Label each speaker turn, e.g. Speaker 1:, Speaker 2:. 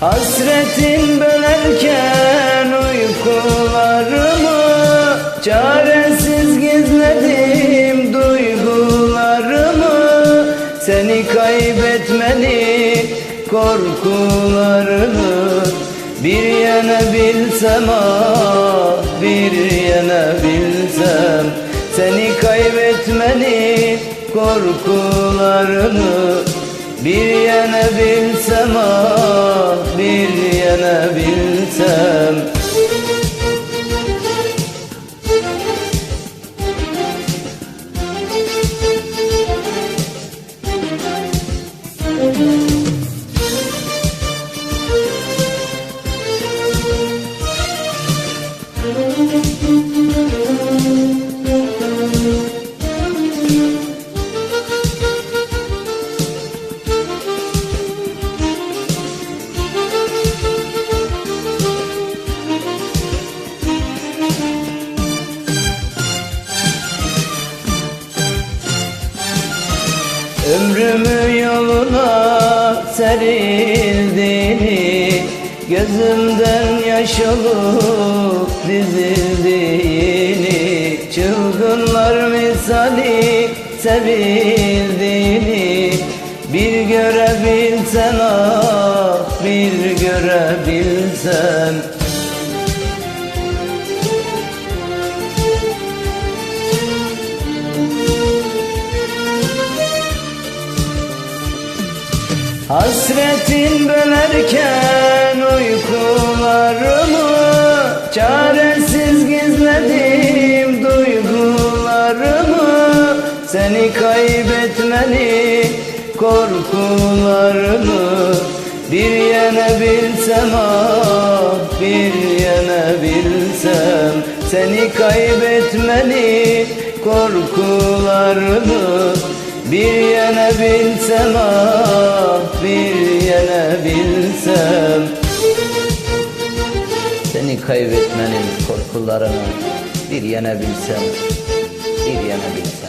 Speaker 1: Hasretin bölerken uykularımı Çaresiz gizledim duygularımı. Seni kaybetmenin korkularını Bir yana bilsem ah bir yana bilsem. Seni kaybetmenin korkularını bir yana bilsem Ömrümü yoluna serildiğini Gözümden yaş olup dizildiğini Çılgınlar misali sevildiğini Bir görebilsen ah bir görebilsen Hasretin bölerken uykularımı Çaresiz gizledim duygularımı. Seni kaybetmenin korkularını Bir yana bilsem ah bir yana bilsem. Seni kaybetmenin korkularını bir yana bilsem ah bir yana bilsem. Seni kaybetmenin korkularını bir yana bilsem. Bir yana bilsem